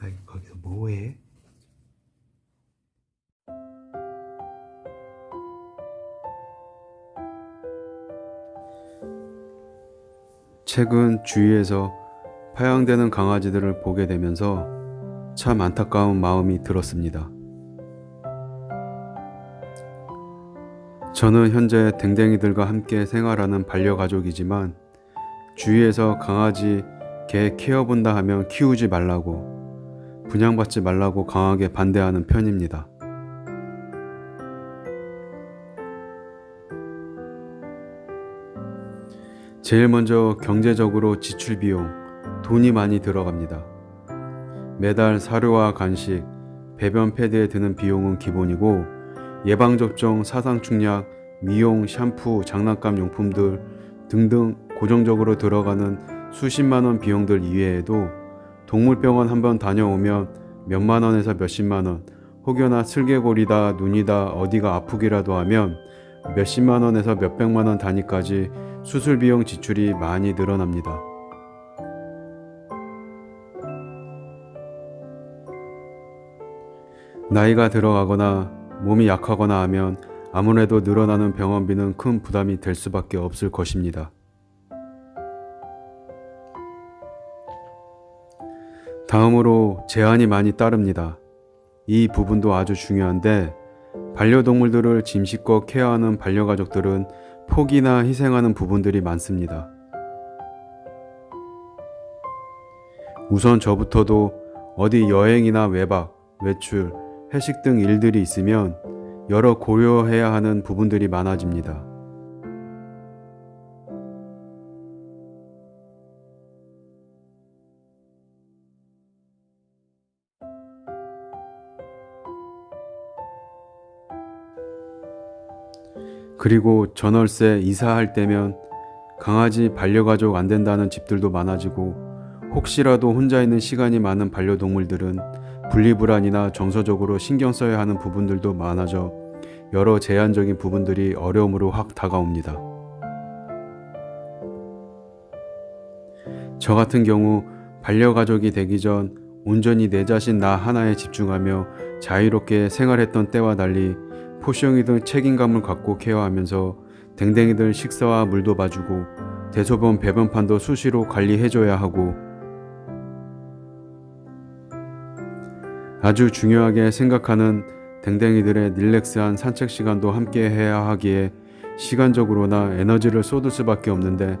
아이 거기서 뭐해? 최근 주위에서 파양되는 강아지들을 보게 되면서 참 안타까운 마음이 들었습니다. 저는 현재 댕댕이들과 함께 생활하는 반려가족이지만 주위에서 강아지, 개 키워본다 하면 키우지 말라고, 분양받지 말라고 강하게 반대하는 편입니다. 제일 먼저 경제적으로 지출 비용, 돈이 많이 들어갑니다. 매달 사료와 간식, 배변 패드에 드는 비용은 기본이고, 예방접종, 사상충약, 미용, 샴푸, 장난감 용품들 등등 고정적으로 들어가는 수십만 원 비용들 이외에도 동물병원 한번 다녀오면 몇만 원에서 몇십만 원, 혹여나 슬개골이다, 눈이다, 어디가 아프기라도 하면 몇십만 원에서 몇백만 원 단위까지 수술 비용 지출이 많이 늘어납니다. 나이가 들어가거나 몸이 약하거나 하면 아무래도 늘어나는 병원비는 큰 부담이 될 수밖에 없을 것입니다. 다음으로 제한이 많이 따릅니다. 이 부분도 아주 중요한데 반려동물들을 짐식껏 케어하는 반려가족들은 포기나 희생하는 부분들이 많습니다. 우선 저부터도 어디 여행이나 외박, 외출, 회식 등 일들이 있으면 여러 고려해야 하는 부분들이 많아집니다. 그리고 전월세 이사할 때면 강아지 반려가족 안 된다는 집들도 많아지고 혹시라도 혼자 있는 시간이 많은 반려동물들은 분리불안이나 정서적으로 신경 써야 하는 부분들도 많아져 여러 제한적인 부분들이 어려움으로 확 다가옵니다. 저 같은 경우 반려가족이 되기 전 온전히 내 자신 나 하나에 집중하며 자유롭게 생활했던 때와 달리 포시형이든 책임감을 갖고 케어하면서 댕댕이들 식사와 물도 봐주고 대소변 배변판도 수시로 관리해줘야 하고 아주 중요하게 생각하는 댕댕이들의 릴렉스한 산책 시간도 함께 해야 하기에 시간적으로나 에너지를 쏟을 수밖에 없는데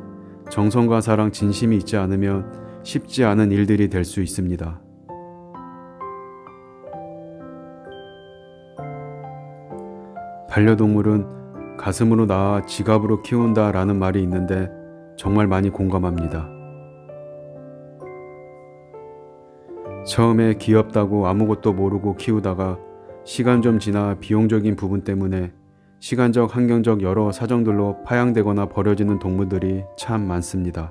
정성과 사랑 진심이 있지 않으면 쉽지 않은 일들이 될 수 있습니다. 반려동물은 가슴으로 낳아 지갑으로 키운다 라는 말이 있는데 정말 많이 공감합니다. 처음에 귀엽다고 아무것도 모르고 키우다가 시간 좀 지나 비용적인 부분 때문에 시간적, 환경적 여러 사정들로 파양되거나 버려지는 동물들이 참 많습니다.